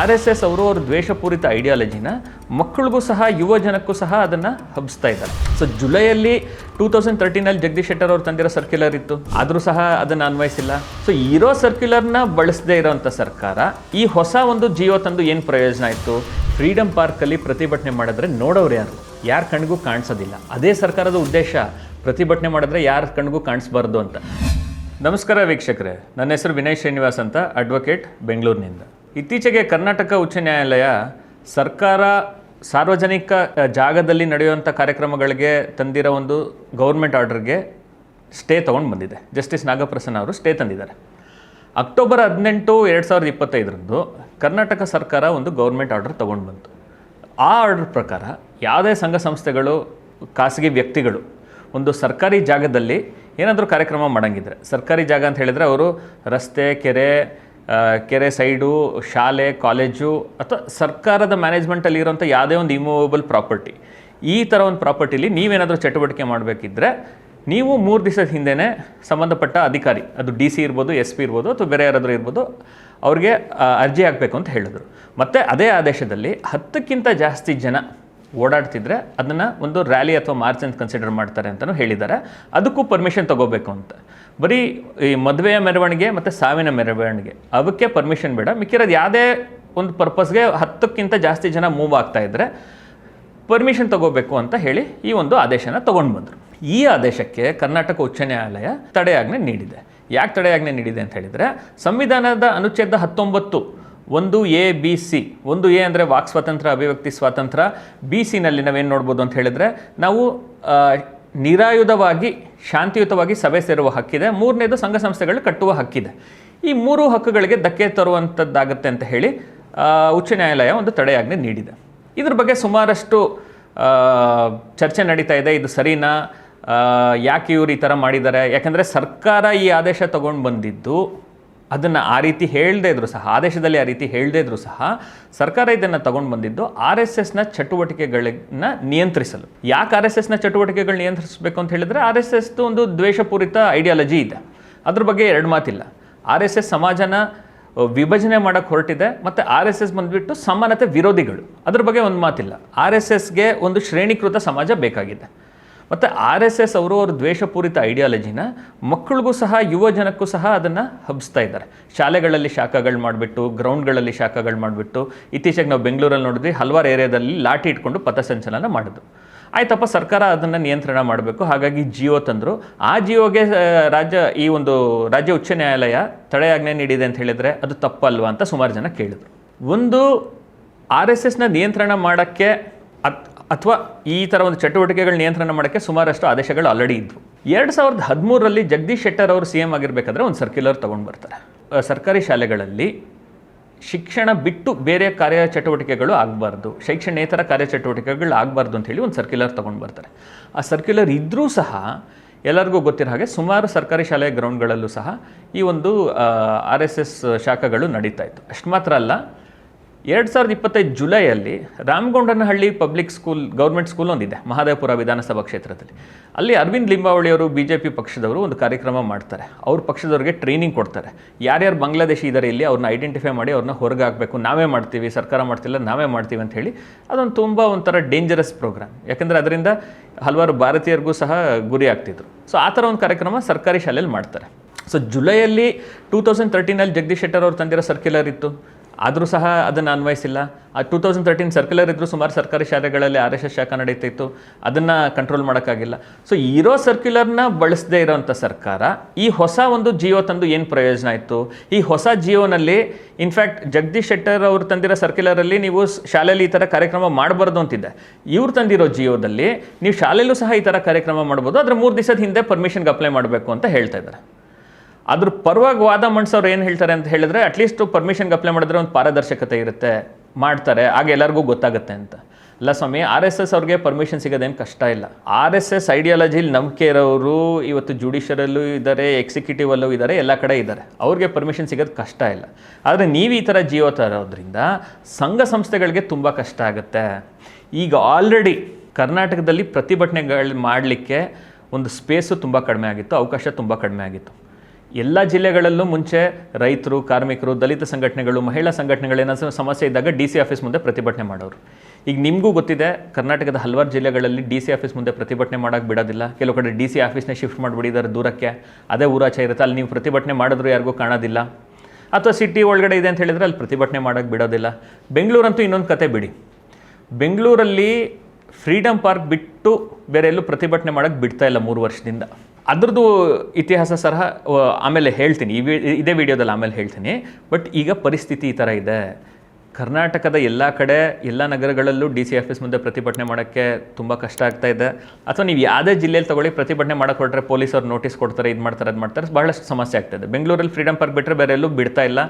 R S S ಅವರು ಅವ್ರ ದ್ವೇಷಪೂರಿತ ಐಡಿಯಾಲಜಿನ ಮಕ್ಕಳಿಗೂ ಸಹ ಯುವ ಜನಕ್ಕೂ ಸಹ ಅದನ್ನು ಹಬ್ಬಿಸ್ತಾ ಇದ್ದಾರೆ. ಸೊ ಜುಲೈಯಲ್ಲಿ ಟೂ ತೌಸಂಡ್ ತರ್ಟೀನಲ್ಲಿ ಜಗದೀಶ್ ಶೆಟ್ಟರ್ ಅವ್ರು ತಂದಿರೋ ಸರ್ಕ್ಯುಲರ್ ಇತ್ತು. ಆದರೂ ಸಹ ಅದನ್ನು ಅನ್ವಯಿಸಿಲ್ಲ. ಸೊ ಇರೋ ಸರ್ಕ್ಯುಲರ್ನ ಬಳಸದೇ ಇರೋವಂಥ ಸರ್ಕಾರ ಈ ಹೊಸ ಒಂದು ಜಿಯೋ ತಂದು ಏನು ಪ್ರಯೋಜನ ಇತ್ತು? ಫ್ರೀಡಮ್ ಪಾರ್ಕಲ್ಲಿ ಪ್ರತಿಭಟನೆ ಮಾಡಿದ್ರೆ ನೋಡೋರು ಯಾರು? ಯಾರ ಕಣ್ಗೂ ಕಾಣಿಸೋದಿಲ್ಲ. ಅದೇ ಸರ್ಕಾರದ ಉದ್ದೇಶ, ಪ್ರತಿಭಟನೆ ಮಾಡಿದ್ರೆ ಯಾರ ಕಣ್ಗೂ ಕಾಣಿಸ್ಬಾರ್ದು ಅಂತ. ನಮಸ್ಕಾರ ವೀಕ್ಷಕರೇ. ನನ್ನ ಹೆಸರು ವಿನಯ್ ಶ್ರೀನಿವಾಸ್ ಅಂತ ಅಡ್ವೊಕೇಟ್ ಬೆಂಗಳೂರಿನಿಂದ. ಇತ್ತೀಚೆಗೆ ಕರ್ನಾಟಕ ಉಚ್ಚ ನ್ಯಾಯಾಲಯ ಸರ್ಕಾರ ಸಾರ್ವಜನಿಕ ಜಾಗದಲ್ಲಿ ನಡೆಯುವಂಥ ಕಾರ್ಯಕ್ರಮಗಳಿಗೆ ತಂದಿರೋ ಒಂದು ಗೌರ್ಮೆಂಟ್ ಆರ್ಡರ್ಗೆ ಸ್ಟೇ ತೊಗೊಂಡು ಬಂದಿದೆ. ಜಸ್ಟಿಸ್ ನಾಗಪ್ರಸನ್ನ ಅವರು ಸ್ಟೇ ತಂದಿದ್ದಾರೆ. ಅಕ್ಟೋಬರ್ ಹದಿನೆಂಟು ಎರಡು ಸಾವಿರದ ಇಪ್ಪತ್ತೈದರಂದು ಕರ್ನಾಟಕ ಸರ್ಕಾರ ಒಂದು ಗೌರ್ಮೆಂಟ್ ಆರ್ಡರ್ ತೊಗೊಂಡು ಬಂತು. ಆ ಆರ್ಡರ್ ಪ್ರಕಾರ ಯಾವುದೇ ಸಂಘ ಸಂಸ್ಥೆಗಳು, ಖಾಸಗಿ ವ್ಯಕ್ತಿಗಳು ಒಂದು ಸರ್ಕಾರಿ ಜಾಗದಲ್ಲಿ ಏನಾದರೂ ಕಾರ್ಯಕ್ರಮ ಮಾಡಂಗಿದ್ರೆ, ಸರ್ಕಾರಿ ಜಾಗ ಅಂತ ಹೇಳಿದರೆ ಅವರು ರಸ್ತೆ, ಕೆರೆ ಕೆರೆ ಸೈಡು, ಶಾಲೆ, ಕಾಲೇಜು ಅಥವಾ ಸರ್ಕಾರದ ಮ್ಯಾನೇಜ್ಮೆಂಟಲ್ಲಿ ಇರೋಂಥ ಯಾವುದೇ ಒಂದು ಇಮೂವಬಲ್ ಪ್ರಾಪರ್ಟಿ ಈ ಥರ ಒಂದು ಪ್ರಾಪರ್ಟಿಲಿ ನೀವೇನಾದರೂ ಚಟುವಟಿಕೆ ಮಾಡಬೇಕಿದ್ರೆ ನೀವು ಮೂರು ದಿವಸದ ಹಿಂದೆನೇ ಸಂಬಂಧಪಟ್ಟ ಅಧಿಕಾರಿ, ಅದು ಡಿ ಸಿ ಇರ್ಬೋದು ಎಸ್ ಪಿ ಇರ್ಬೋದು ಅಥವಾ ಬೇರೆ ಯಾರಾದರೂ ಇರ್ಬೋದು, ಅವ್ರಿಗೆ ಅರ್ಜಿ ಹಾಕಬೇಕು ಅಂತ ಹೇಳಿದ್ರು. ಮತ್ತು ಅದೇ ಆದೇಶದಲ್ಲಿ ಹತ್ತಕ್ಕಿಂತ ಜಾಸ್ತಿ ಜನ ಓಡಾಡ್ತಿದ್ರೆ ಅದನ್ನು ಒಂದು ರ್ಯಾಲಿ ಅಥವಾ ಮಾರ್ಚ್ ಅಂತ ಕನ್ಸಿಡರ್ ಮಾಡ್ತಾರೆ ಅಂತಲೂ ಹೇಳಿದ್ದಾರೆ. ಅದಕ್ಕೂ ಪರ್ಮಿಷನ್ ತಗೋಬೇಕು ಅಂತ. ಬರೀ ಈ ಮದುವೆಯ ಮೆರವಣಿಗೆ ಮತ್ತು ಸಾವಿನ ಮೆರವಣಿಗೆ. ಅವಕ್ಕೆ ಪರ್ಮಿಷನ್ ಬೇಡ. ಮಿಕ್ಕಿರೋದು ಯಾವುದೇ ಒಂದು ಪರ್ಪಸ್ಗೆ ಹತ್ತಕ್ಕಿಂತ ಜಾಸ್ತಿ ಜನ ಮೂವ್ ಆಗ್ತಾ ಇದ್ದರೆ ಪರ್ಮಿಷನ್ ತಗೋಬೇಕು ಅಂತ ಹೇಳಿ ಈ ಒಂದು ಆದೇಶನ ತಗೊಂಡು ಬಂದರು. ಈ ಆದೇಶಕ್ಕೆ ಕರ್ನಾಟಕ ಉಚ್ಚ ನ್ಯಾಯಾಲಯ ತಡೆಯಾಜ್ಞೆ ನೀಡಿದೆ. ಯಾಕೆ ತಡೆಯಾಜ್ಞೆ ನೀಡಿದೆ ಅಂತ ಹೇಳಿದರೆ, ಸಂವಿಧಾನದ ಅನುಚ್ಛೇದ ಹತ್ತೊಂಬತ್ತು ಒಂದು ಎ, ಬಿ, ಸಿ, ಒಂದು ಎ ಅಂದರೆ ವಾಕ್ ಸ್ವಾತಂತ್ರ್ಯ, ಅಭಿವ್ಯಕ್ತಿ ಸ್ವಾತಂತ್ರ್ಯ, ಬಿ ಸಿನಲ್ಲಿ ನಾವೇನು ನೋಡ್ಬೋದು ಅಂತ ಹೇಳಿದರೆ, ನಾವು ನಿರಾಯುಧವಾಗಿ, ಶಾಂತಿಯುತವಾಗಿ ಸಭೆ ಸೇರುವ ಹಕ್ಕಿದೆ. ಮೂರನೇದು ಸಂಘ ಸಂಸ್ಥೆಗಳು ಕಟ್ಟುವ ಹಕ್ಕಿದೆ. ಈ ಮೂರು ಹಕ್ಕುಗಳಿಗೆ ಧಕ್ಕೆ ತರುವಂಥದ್ದಾಗುತ್ತೆ ಅಂತ ಹೇಳಿ ಉಚ್ಚ ನ್ಯಾಯಾಲಯ ಒಂದು ತಡೆಯಾಜ್ಞೆ ನೀಡಿದೆ. ಇದ್ರ ಬಗ್ಗೆ ಸುಮಾರಷ್ಟು ಚರ್ಚೆ ನಡೀತಾ ಇದೆ. ಇದು ಸರಿನಾ? ಯಾಕೆ ಇವರು ಈ ಥರ ಮಾಡಿದ್ದಾರೆ? ಯಾಕಂದರೆ ಸರ್ಕಾರ ಈ ಆದೇಶ ತಗೊಂಡು ಬಂದಿದ್ದು ಅದನ್ನು ಆ ರೀತಿ ಹೇಳದೇ ಇದ್ರು ಸಹ, ಆದೇಶದಲ್ಲಿ ಆ ರೀತಿ ಹೇಳದೇ ಇದ್ರು ಸಹ, ಸರ್ಕಾರ ಇದನ್ನು ತಗೊಂಡು ಬಂದಿದ್ದು ಆರ್ ಎಸ್ ಎಸ್ನ ಚಟುವಟಿಕೆಗಳನ್ನ ನಿಯಂತ್ರಿಸಲು. ಯಾಕೆ ಆರ್ ಎಸ್ ಎಸ್ನ ಚಟುವಟಿಕೆಗಳು ನಿಯಂತ್ರಿಸಬೇಕು ಅಂತ ಹೇಳಿದರೆ ಆರ್ ಎಸ್ ಎಸ್ದು ಒಂದು ದ್ವೇಷಪೂರಿತ ಐಡಿಯಾಲಜಿ ಇದೆ. ಅದ್ರ ಬಗ್ಗೆ ಎರಡು ಮಾತಿಲ್ಲ. ಆರ್ ಎಸ್ ಎಸ್ ಸಮಾಜನ ವಿಭಜನೆ ಮಾಡೋಕ್ಕೆ ಹೊರಟಿದೆ ಮತ್ತು ಆರ್ ಎಸ್ ಎಸ್ ಬಂದುಬಿಟ್ಟು ಸಮಾನತೆ ವಿರೋಧಿಗಳು. ಅದ್ರ ಬಗ್ಗೆ ಒಂದು ಮಾತಿಲ್ಲ. ಆರ್ ಎಸ್ ಎಸ್ಗೆ ಒಂದು ಶ್ರೇಣೀಕೃತ ಸಮಾಜ ಬೇಕಾಗಿದೆ. ಮತ್ತು ಆರ್ ಎಸ್ ಎಸ್ ಅವರು ಅವ್ರ ದ್ವೇಷಪೂರಿತ ಐಡಿಯಾಲಜಿನ ಮಕ್ಕಳಿಗೂ ಸಹ, ಯುವ ಜನಕ್ಕೂ ಸಹ ಅದನ್ನು ಹಬ್ಬಿಸ್ತಾ ಇದ್ದಾರೆ. ಶಾಲೆಗಳಲ್ಲಿ ಶಾಖಗಳು ಮಾಡಿಬಿಟ್ಟು ಗ್ರೌಂಡ್ಗಳಲ್ಲಿ ಶಾಖಗಳು ಮಾಡಿಬಿಟ್ಟು, ಇತ್ತೀಚೆಗೆ ನಾವು ಬೆಂಗಳೂರಲ್ಲಿ ನೋಡಿದ್ವಿ, ಹಲವಾರು ಏರಿಯಾದಲ್ಲಿ ಲಾಠಿ ಇಟ್ಕೊಂಡು ಪಥಸಂಚಲನ ಮಾಡಿದ್ರು. ಆಯ್ತಪ್ಪ, ಸರ್ಕಾರ ಅದನ್ನು ನಿಯಂತ್ರಣ ಮಾಡಬೇಕು. ಹಾಗಾಗಿ ಜಿಯೋ ತಂದರು. ಆ ಜಿಯೋಗೆ ರಾಜ್ಯ, ಈ ಒಂದು ರಾಜ್ಯ ಉಚ್ಚ ನ್ಯಾಯಾಲಯ ತಡೆಯಾಜ್ಞೆ ನೀಡಿದೆ ಅಂತ ಹೇಳಿದರೆ ಅದು ತಪ್ಪಲ್ವಾ ಅಂತ ಸುಮಾರು ಜನ ಕೇಳಿದ್ರು. ಒಂದು ಆರ್ ಎಸ್ ಎಸ್ನ ನಿಯಂತ್ರಣ ಮಾಡೋಕ್ಕೆ ಅಥವಾ ಈ ಥರ ಒಂದು ಚಟುವಟಿಕೆಗಳ ನಿಯಂತ್ರಣ ಮಾಡೋಕ್ಕೆ ಸುಮಾರಷ್ಟು ಆದೇಶಗಳು ಆಲ್ರೆಡಿ ಇದ್ವು. ಎರಡು ಸಾವಿರದ ಹದಿಮೂರರಲ್ಲಿ ಜಗದೀಶ್ ಶೆಟ್ಟರ್ ಅವರು ಸಿ ಎಂ ಆಗಿರಬೇಕಾದ್ರೆ ಒಂದು ಸರ್ಕ್ಯುಲರ್ ತೊಗೊಂಡು ಬರ್ತಾರೆ. ಸರ್ಕಾರಿ ಶಾಲೆಗಳಲ್ಲಿ ಶಿಕ್ಷಣ ಬಿಟ್ಟು ಬೇರೆ ಕಾರ್ಯ ಚಟುವಟಿಕೆಗಳು ಆಗಬಾರ್ದು, ಶೈಕ್ಷಣೇತರ ಕಾರ್ಯ ಚಟುವಟಿಕೆಗಳು ಆಗಬಾರ್ದು ಅಂತ ಹೇಳಿ ಒಂದು ಸರ್ಕ್ಯುಲರ್ ತೊಗೊಂಡು ಬರ್ತಾರೆ. ಆ ಸರ್ಕ್ಯುಲರ್ ಇದ್ದರೂ ಸಹ ಎಲ್ಲರಿಗೂ ಗೊತ್ತಿರೋ ಹಾಗೆ ಸುಮಾರು ಸರ್ಕಾರಿ ಶಾಲೆಯ ಗ್ರೌಂಡ್ಗಳಲ್ಲೂ ಸಹ ಈ ಒಂದು ಆರ್ ಎಸ್ ಎಸ್ ಶಾಖಗಳು ನಡೀತಾ ಇತ್ತು. ಅಷ್ಟು ಮಾತ್ರ ಅಲ್ಲ ಎರಡು ಸಾವಿರದ ಇಪ್ಪತ್ತೈದು ಜುಲೈಯಲ್ಲಿ Ramagondanahalli public school, government school ಒಂದಿದೆ, ಮಹಾದೇವಪುರ ವಿಧಾನಸಭಾ ಕ್ಷೇತ್ರದಲ್ಲಿ. ಅಲ್ಲಿ ಅರವಿಂದ್ ಲಿಂಬಾವಳಿಯವರು ಬಿ ಜೆ ಪಿ ಪಕ್ಷದವರು ಒಂದು ಕಾರ್ಯಕ್ರಮ ಮಾಡ್ತಾರೆ. ಅವ್ರ ಪಕ್ಷದವ್ರಿಗೆ ಟ್ರೈನಿಂಗ್ ಕೊಡ್ತಾರೆ. ಯಾರ್ಯಾರು ಬಾಂಗ್ಲಾದೇಶಿ ಇದ್ದಾರೆ ಇಲ್ಲಿ ಅವ್ರನ್ನ ಐಡೆಂಟಿಫೈ ಮಾಡಿ ಅವ್ರನ್ನ ಹೊರಗೆ ಹಾಕಬೇಕು ನಾವೇ ಮಾಡ್ತೀವಿ, ಸರ್ಕಾರ ಮಾಡ್ತಿಲ್ಲ, ನಾವೇ ಮಾಡ್ತೀವಿ ಅಂತ ಹೇಳಿ ಅದೊಂದು ತುಂಬ ಒಂಥರ ಡೇಂಜರಸ್ ಪ್ರೋಗ್ರಾಮ್ ಯಾಕಂದರೆ ಅದರಿಂದ ಹಲವಾರು ಭಾರತೀಯರಿಗೂ ಸಹ ಗುರಿ ಆಗ್ತಿದ್ರು. ಸೊ ಆ ಥರ ಒಂದು ಕಾರ್ಯಕ್ರಮ ಸರ್ಕಾರಿ ಶಾಲೆಯಲ್ಲಿ ಮಾಡ್ತಾರೆ. ಸೊ ಜುಲೈಯಲ್ಲಿ ಟೂ ತೌಸಂಡ್ ತರ್ಟೀನಲ್ಲಿ ಜಗದೀಶ್ ಶೆಟ್ಟರ್ ಅವರು ತಂದಿರೋ ಸರ್ಕ್ಯುಲರ್ ಇತ್ತು. ಆದರೂ ಸಹ ಅದನ್ನು ಅನ್ವಯಿಸಿಲ್ಲ. ಆ ಟೂ ತೌಸಂಡ್ ತರ್ಟೀನ್ ಸರ್ಕ್ಯುಲರ್ ಇದ್ದರೂ ಸುಮಾರು ಸರ್ಕಾರಿ ಶಾಲೆಗಳಲ್ಲಿ ಆರ್ ಎಸ್ ಎಸ್ ಶಾಖ ನಡೀತಿತ್ತು ಅದನ್ನು ಕಂಟ್ರೋಲ್ ಮಾಡೋಕ್ಕಾಗಿಲ್ಲ. ಸೊ ಇರೋ ಸರ್ಕ್ಯುಲರ್ನ ಬಳಸದೇ ಇರೋವಂಥ ಸರ್ಕಾರ ಈ ಹೊಸ ಒಂದು ಜಿಯೋ ತಂದು ಏನು ಪ್ರಯೋಜನ ಇತ್ತು? ಈ ಹೊಸ ಜಿಯೋನಲ್ಲಿ ಇನ್ಫ್ಯಾಕ್ಟ್ ಜಗದೀಶ್ ಶೆಟ್ಟರ್ ಅವರು ತಂದಿರೋ ಸರ್ಕ್ಯುಲರಲ್ಲಿ ನೀವು ಶಾಲೆಯಲ್ಲಿ ಈ ಥರ ಕಾರ್ಯಕ್ರಮ ಮಾಡಬಾರ್ದು ಅಂತಿದೆ ಇವ್ರು ತಂದಿರೋ ಜಿಯೋದಲ್ಲಿ ನೀವು ಶಾಲೆಯಲ್ಲೂ ಸಹ ಈ ಥರ ಕಾರ್ಯಕ್ರಮ ಮಾಡ್ಬೋದು ಆದರೆ ಮೂರು ದಿವಸದ ಹಿಂದೆ ಪರ್ಮಿಷನ್ಗೆ ಅಪ್ಲೈ ಮಾಡಬೇಕು ಅಂತ ಹೇಳ್ತಾ ಇದ್ದಾರೆ. ಅದ್ರ ಪರವಾಗಿ ವಾದ ಮಂಡಿಸೋರು ಏನು ಹೇಳ್ತಾರೆ ಅಂತ ಹೇಳಿದ್ರೆ ಅಟ್ಲೀಸ್ಟ್ ಪರ್ಮಿಷನ್ಗೆ ಅಪ್ಲೈ ಮಾಡಿದ್ರೆ ಒಂದು ಪಾರದರ್ಶಕತೆ ಇರುತ್ತೆ, ಮಾಡ್ತಾರೆ, ಆಗ ಎಲ್ಲರಿಗೂ ಗೊತ್ತಾಗುತ್ತೆ ಅಂತ. ಅಲ್ಲ ಸ್ವಾಮಿ ಆರ್ ಎಸ್ ಎಸ್ ಅವ್ರಿಗೆ ಪರ್ಮಿಷನ್ ಸಿಗೋದೇನು ಕಷ್ಟ ಇಲ್ಲ. ಆರ್ ಎಸ್ ಎಸ್ ಐಡಿಯಾಲಜಿಲಿ ನಂಬಿಕೆ ಇರೋರು ಇವತ್ತು ಜುಡಿಷಿಯರಲ್ಲೂ ಇದ್ದಾರೆ ಎಕ್ಸಿಕ್ಯೂಟಿವಲ್ಲೂ ಇದ್ದಾರೆ, ಎಲ್ಲ ಕಡೆ ಇದ್ದಾರೆ. ಅವ್ರಿಗೆ ಪರ್ಮಿಷನ್ ಸಿಗೋದು ಕಷ್ಟ ಇಲ್ಲ. ಆದರೆ ನೀವು ಈ ಥರ ಜಿಯೋ ತರೋದ್ರಿಂದ ಸಂಘ ಸಂಸ್ಥೆಗಳಿಗೆ ತುಂಬ ಕಷ್ಟ ಆಗುತ್ತೆ. ಈಗ ಆಲ್ರೆಡಿ ಕರ್ನಾಟಕದಲ್ಲಿ ಪ್ರತಿಭಟನೆಗಳು ಮಾಡಲಿಕ್ಕೆ ಒಂದು ಸ್ಪೇಸು ತುಂಬ ಕಡಿಮೆ ಆಗಿತ್ತು, ಅವಕಾಶ ತುಂಬ ಕಡಿಮೆ ಆಗಿತ್ತು. ಎಲ್ಲ ಜಿಲ್ಲೆಗಳಲ್ಲೂ ಮುಂಚೆ ರೈತರು, ಕಾರ್ಮಿಕರು, ದಲಿತ ಸಂಘಟನೆಗಳು, ಮಹಿಳಾ ಸಂಘಟನೆಗಳೇನಾದ್ರು ಸಮಸ್ಯೆ ಇದ್ದಾಗ ಡಿ ಸಿ ಆಫೀಸ್ ಮುಂದೆ ಪ್ರತಿಭಟನೆ ಮಾಡೋರು. ಈಗ ನಿಮಗೂ ಗೊತ್ತಿದೆ, ಕರ್ನಾಟಕದ ಹಲವಾರು ಜಿಲ್ಲೆಗಳಲ್ಲಿ ಡಿ ಸಿ ಆಫೀಸ್ ಮುಂದೆ ಪ್ರತಿಭಟನೆ ಮಾಡೋಕ್ಕೆ ಬಿಡೋದಿಲ್ಲ. ಕೆಲವು ಕಡೆ ಡಿ ಸಿ ಆಫೀಸ್ನೇ ಶಿಫ್ಟ್ ಮಾಡಿಬಿಟ್ಟಿದ್ದಾರೆ ದೂರಕ್ಕೆ. ಅದೇ ಊರಾಚೆ ಇರುತ್ತೆ, ಅಲ್ಲಿ ನೀವು ಪ್ರತಿಭಟನೆ ಮಾಡಿದ್ರು ಯಾರಿಗೂ ಕಾಣೋದಿಲ್ಲ. ಅಥವಾ ಸಿಟಿ ಒಳಗಡೆ ಇದೆ ಅಂತ ಹೇಳಿದರೆ ಅಲ್ಲಿ ಪ್ರತಿಭಟನೆ ಮಾಡೋಕ್ಕೆ ಬಿಡೋದಿಲ್ಲ. ಬೆಂಗಳೂರಂತೂ ಇನ್ನೊಂದು ಕತೆ ಬಿಡಿ. ಬೆಂಗಳೂರಲ್ಲಿ ಫ್ರೀಡಮ್ ಪಾರ್ಕ್ ಬಿಟ್ಟು ಬೇರೆ ಎಲ್ಲೂ ಪ್ರತಿಭಟನೆ ಮಾಡೋಕ್ಕೆ ಬಿಡ್ತಾ ಇಲ್ಲ ಮೂರು ವರ್ಷದಿಂದ. ಅದ್ರದ್ದು ಇತಿಹಾಸ ಸಹ ಆಮೇಲೆ ಹೇಳ್ತೀನಿ. ಈ ಇದೇ ವಿಡಿಯೋದಲ್ಲಿ ಆಮೇಲೆ ಹೇಳ್ತೀನಿ. ಬಟ್ ಈಗ ಪರಿಸ್ಥಿತಿ ಈ ಥರ ಇದೆ. ಕರ್ನಾಟಕದ ಎಲ್ಲ ಕಡೆ, ಎಲ್ಲ ನಗರಗಳಲ್ಲೂ ಡಿ ಸಿ ಆಫೀಸ್ ಮುಂದೆ ಪ್ರತಿಭಟನೆ ಮಾಡೋಕ್ಕೆ ತುಂಬ ಕಷ್ಟ ಆಗ್ತಾ ಇದೆ. ಅಥವಾ ನೀವು ಯಾವುದೇ ಜಿಲ್ಲೆಯಲ್ಲಿ ತಗೊಳ್ಳಿ ಪ್ರತಿಭಟನೆ ಮಾಡೋಕೆ ಹೊರಟ್ರೆ ಪೊಲೀಸರು ನೋಟಿಸ್ ಕೊಡ್ತಾರೆ, ಇದು ಮಾಡ್ತಾರೆ, ಅದು ಮಾಡ್ತಾರೆ, ಬಹಳಷ್ಟು ಸಮಸ್ಯೆ ಆಗ್ತಾಯಿದೆ ಬೆಂಗಳೂರಲ್ಲಿ ಫ್ರೀಡಮ್ ಪಾರ್ಕ್ ಬಿಟ್ಟರೆ ಬೇರೆ ಎಲ್ಲೂ ಬಿಡ್ತಾ ಇಲ್ಲ.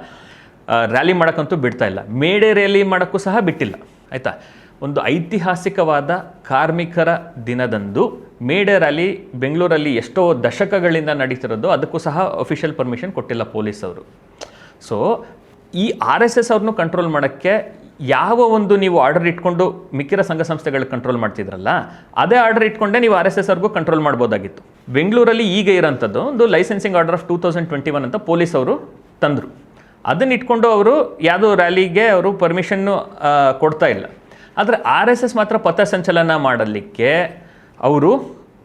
ರ್ಯಾಲಿ ಮಾಡೋಕ್ಕಂತೂ ಬಿಡ್ತಾ ಇಲ್ಲ. ಮೇಡೆ ರ್ಯಾಲಿ ಮಾಡೋಕ್ಕೂ ಸಹ ಬಿಟ್ಟಿಲ್ಲ. ಆಯಿತಾ? ಒಂದು ಐತಿಹಾಸಿಕವಾದ ಕಾರ್ಮಿಕರ ದಿನದಂದು ಮೇಡೆ ರ್ಯಾಲಿ ಬೆಂಗಳೂರಲ್ಲಿ ಎಷ್ಟೋ ದಶಕಗಳಿಂದ ನಡೀತಿರೋದು, ಅದಕ್ಕೂ ಸಹ ಅಫಿಷಿಯಲ್ ಪರ್ಮಿಷನ್ ಕೊಟ್ಟಿಲ್ಲ ಪೊಲೀಸ್ ಅವರು. ಸೊ ಈ ಆರ್ ಎಸ್ ಎಸ್ ಅವ್ರನ್ನೂ ಕಂಟ್ರೋಲ್ ಮಾಡೋಕ್ಕೆ ಯಾವ ಒಂದು ನೀವು ಆರ್ಡರ್ ಇಟ್ಕೊಂಡು ಮಿಕ್ಕಿರ ಸಂಘ ಸಂಸ್ಥೆಗಳು ಕಂಟ್ರೋಲ್ ಮಾಡ್ತಿದ್ರಲ್ಲ, ಅದೇ ಆರ್ಡರ್ ಇಟ್ಕೊಂಡೇ ನೀವು ಆರ್ ಎಸ್ ಎಸ್ ಅವ್ರಿಗೂ ಕಂಟ್ರೋಲ್ ಮಾಡ್ಬೋದಾಗಿತ್ತು. ಬೆಂಗಳೂರಲ್ಲಿ ಈಗ ಇರೋಂಥದ್ದು ಒಂದು licensing order of two thousand twenty one ಅಂತ ಪೊಲೀಸ್ ಅವರು ತಂದರು. ಅದನ್ನ ಇಟ್ಕೊಂಡು ಅವರು ಯಾವುದೋ ರ್ಯಾಲಿಗೆ ಅವರು ಪರ್ಮಿಷನ್ನು ಕೊಡ್ತಾ ಇಲ್ಲ. ಆದರೆ ಆರ್ ಎಸ್ ಎಸ್ ಮಾತ್ರ ಪಥಸಂಚಲನ ಮಾಡಲಿಕ್ಕೆ ಅವರು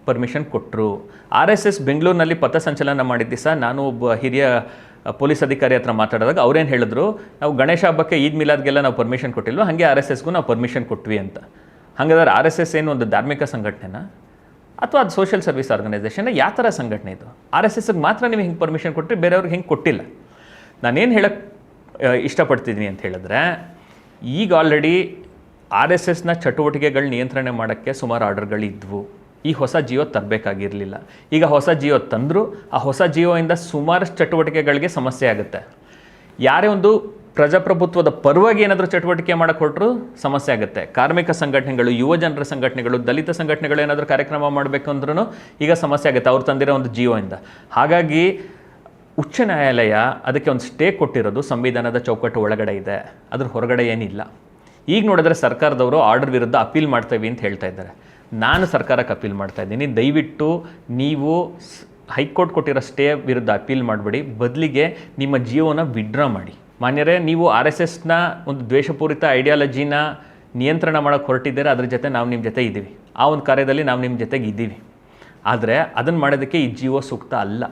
ಪರ್ಮಿಷನ್ ಕೊಟ್ಟರು ಆರ್ ಎಸ್ ಎಸ್ ಬೆಂಗಳೂರಿನಲ್ಲಿ ಪಥಸಂಚಲನ ಮಾಡಿದ ದಿವಸ ನಾನು ಒಬ್ಬ ಹಿರಿಯ ಪೊಲೀಸ್ ಅಧಿಕಾರಿ ಹತ್ರ ಮಾತಾಡಿದಾಗ ಅವ್ರೇನು ಹೇಳಿದ್ರು, ನಾವು ಗಣೇಶ ಹಬ್ಬಕ್ಕೆ ಈದ್ ಮಿಲಾದ್ಗೆಲ್ಲ ನಾವು ಪರ್ಮಿಷನ್ ಕೊಟ್ಟಿಲ್ವ, ಹಾಗೆ ಆರ್ ಎಸ್ ಎಸ್ಗೂ ನಾವು ಪರ್ಮಿಷನ್ ಕೊಟ್ವಿ ಅಂತ. ಹಾಗಾದ್ರೆ ಆರ್ ಎಸ್ ಎಸ್ ಏನು ಒಂದು ಧಾರ್ಮಿಕ ಸಂಘಟನೆನಾ? ಅಥವಾ ಅದು ಸೋಷಿಯಲ್ ಸರ್ವಿಸ್ ಆರ್ಗನೈಸೇಷನ್ ಯಾವ ಥರ ಸಂಘಟನೆ ಇದು? ಆರ್ ಎಸ್ ಎಸ್ಗೆ ಮಾತ್ರ ನೀವು ಹಿಂಗೆ ಪರ್ಮಿಷನ್ ಕೊಟ್ಟರೆ ಬೇರೆಯವ್ರಿಗೆ ಹಿಂಗೆ ಕೊಟ್ಟಿಲ್ಲ. ನಾನೇನು ಹೇಳಕ್ಕೆ ಇಷ್ಟಪಡ್ತಿದ್ದೀನಿ ಅಂತ ಹೇಳಿದ್ರೆ, ಈಗ ಆಲ್ರೆಡಿ ಆರ್ ಎಸ್ ಎಸ್ನ ಚಟುವಟಿಕೆಗಳು ನಿಯಂತ್ರಣ ಮಾಡೋಕ್ಕೆ ಸುಮಾರು ಆರ್ಡರ್ಗಳಿದ್ವು. ಈ ಹೊಸ ಜಿಯೋ ತರಬೇಕಾಗಿರಲಿಲ್ಲ. ಈಗ ಹೊಸ ಜಿಯೋ ತಂದರೂ, ಆ ಹೊಸ ಜಿಯೋಯಿಂದ ಸುಮಾರು ಚಟುವಟಿಕೆಗಳಿಗೆ ಸಮಸ್ಯೆ ಆಗುತ್ತೆ. ಯಾರೇ ಒಂದು ಪ್ರಜಾಪ್ರಭುತ್ವದ ಪರವಾಗಿ ಏನಾದರೂ ಚಟುವಟಿಕೆ ಮಾಡಕ್ಕೆ ಹೊರಟ್ರು ಸಮಸ್ಯೆ ಆಗುತ್ತೆ. ಕಾರ್ಮಿಕ ಸಂಘಟನೆಗಳು, ಯುವ ಜನರ ಸಂಘಟನೆಗಳು, ದಲಿತ ಸಂಘಟನೆಗಳು ಏನಾದರೂ ಕಾರ್ಯಕ್ರಮ ಮಾಡಬೇಕು ಅಂದ್ರೂ ಈಗ ಸಮಸ್ಯೆ ಆಗುತ್ತೆ ಅವ್ರು ತಂದಿರೋ ಒಂದು ಜಿಯೋಯಿಂದ. ಹಾಗಾಗಿ ಉಚ್ಚ ನ್ಯಾಯಾಲಯ ಅದಕ್ಕೆ ಒಂದು ಸ್ಟೇ ಕೊಟ್ಟಿರೋದು, ಸಂವಿಧಾನದ ಚೌಕಟ್ಟು ಒಳಗಡೆ ಇದೆ. ಅದ್ರ ಹೊರಗಡೆ ಏನಿಲ್ಲ. ಈಗ ನೋಡಿದ್ರೆ ಸರ್ಕಾರದವರು ಆರ್ಡರ್ ವಿರುದ್ಧ ಅಪೀಲ್ ಮಾಡ್ತೇವೆ ಅಂತ ಹೇಳ್ತಾ ಇದ್ದಾರೆ. ನಾನು ಸರ್ಕಾರಕ್ಕೆ ಅಪೀಲ್ ಮಾಡ್ತಾ ಇದ್ದೀನಿ. ದಯವಿಟ್ಟು ನೀವು ಹೈಕೋರ್ಟ್ ಕೊಟ್ಟಿರೋ ಸ್ಟೇ ವಿರುದ್ಧ ಅಪೀಲ್ ಮಾಡಬೇಡಿ. ಬದಲಿಗೆ ನಿಮ್ಮ ಜಿಯೋನ ವಿಡ್ರಾ ಮಾಡಿ. ಮಾನ್ಯರೇ, ನೀವು ಆರ್ ಎಸ್ ಎಸ್ನ ಒಂದು ದ್ವೇಷಪೂರಿತ ಐಡಿಯಾಲಜಿನ ನಿಯಂತ್ರಣ ಮಾಡೋಕ್ಕೆ ಹೊರಟಿದ್ದೀರಾ, ಅದ್ರ ಜೊತೆ ನಾವು ನಿಮ್ಮ ಜೊತೆ ಇದ್ದೀವಿ. ಆ ಒಂದು ಕಾರ್ಯದಲ್ಲಿ ನಾವು ನಿಮ್ಮ ಜೊತೆಗೆ ಇದ್ದೀವಿ. ಆದರೆ ಅದನ್ನು ಮಾಡೋದಕ್ಕೆ ಈ ಜಿಯೋ ಸೂಕ್ತ ಅಲ್ಲ.